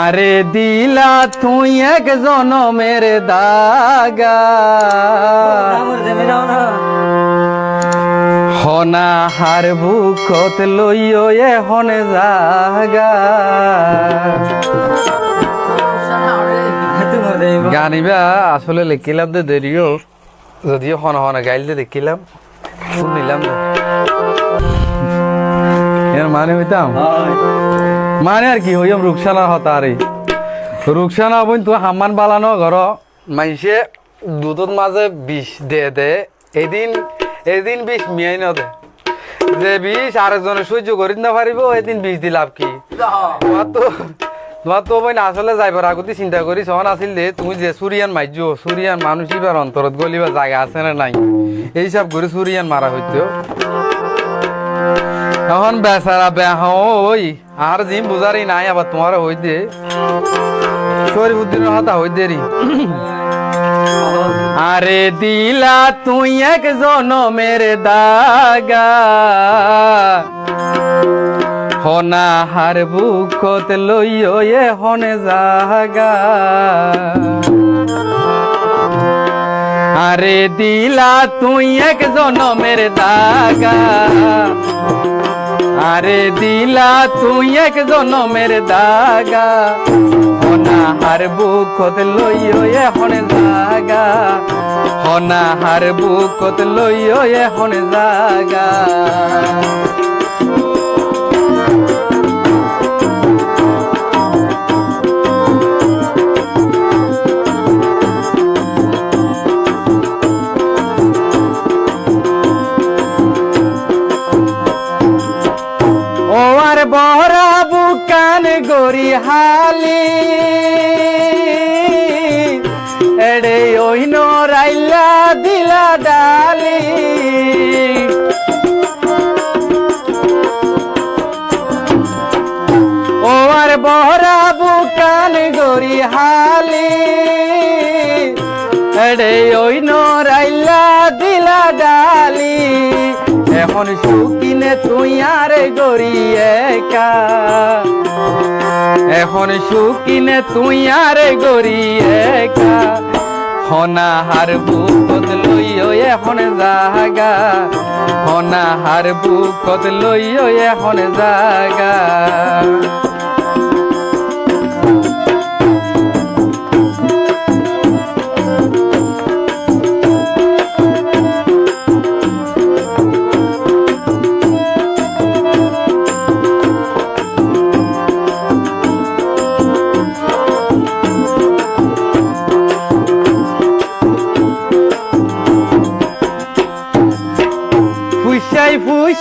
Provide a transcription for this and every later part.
আরে দিলা তুই এক জনমের দাগা। হনা হার বুকত লইও এ হনে জাগা গানিবা আসলে লিখিলাম দে দেরিও। যদিও হন হন গাইল দে দেখিলাম। শুনিলাম মানে হইতাম? মানে আর কি হইম রুকসানা হতারে রুকসানা হবইন তো হাম্মান বালানো ঘর মাইসে দুধত মাঝে বিষ দে দে, এদিন এদিন বিষ মিয়াই ন দে যে বিষ আরেকজনে সহ্য করি না পারিব এদিন বিষ দি লাভ কি? তোমার তো তোমার তো বই আসলে যাইবার আগতে চিন্তা করি সহন আছিল দে, তুমি যে সুরিয়ান মাইজ সুরিয়ান মানুষ ইবার অন্তরত গলিবার জায়গা আছে না নাই? এইসব করে সুরিয়ান মারা হইতো এখন বেচারা বেহ ওই আর জিম বুঝারি নাই, আবার তোমার হই দে। শরীফুদ্দিনের হাতা হই দেরি আরে দিলা তুই এক জনমের দাগা। হনা হার বুকত লইও এ হনে জাগা। আরে দিলা তুই এক জনমের দাগা। আরে দিলা, তুই এক জনমের দাগা। হনা হার বুকত লইও এখন জাগা। হনা হার বুকত লইও এখন জাগা। বহরা বুকান গরি হালি। এড়ে ওই রাইলা দিলা ডালি। ও আর বহরা বুকান গরি হালি। এড়ে ওই রাইলা দিলা ডালি। এখন সুকিনে তুই আর গরি একা। এখন সুকিনে তুই আর গরি একা। হনা হার বুকত লইও এখন জাগা। হনা হার বুকত লইও এখন জাগা।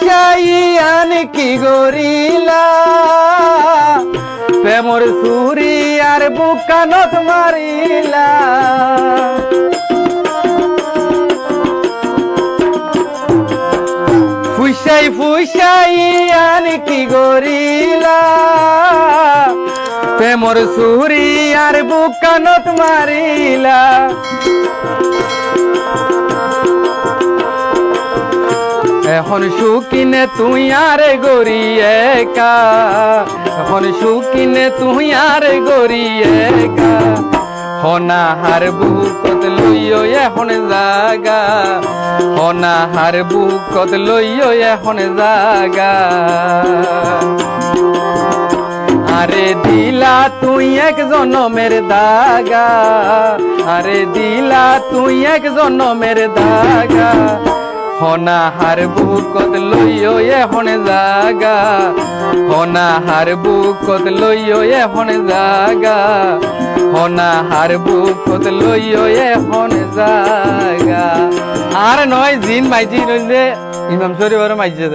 আন কি গরিলা। প্রেমর সুরি আর বুকানত মারিলা। ফুসাই ফুসাই আন কি গরিলা। প্রেমর সুরি আর বুকানত মারিলা। এখন সুকিনে তুই আর গরি একা। এখন সুকিনে তুই আর গরি একা। হনা হার বুকত লইও এখন জাগা। হনা হার বুকত লইও এখন জাগা। আরে দিলা তুই এক জনমের দাগা। আরে দিলা তুই এক জনমের দাগা। হনা হার বুকত লইও এখন জাগা। হনা হার বুকত লইও এখন জাগা। হনা হার বুকত লইও এখন জাগা। আর নয়, জিন মাইজি নইলে ইমাম শরীফ আর মাইজি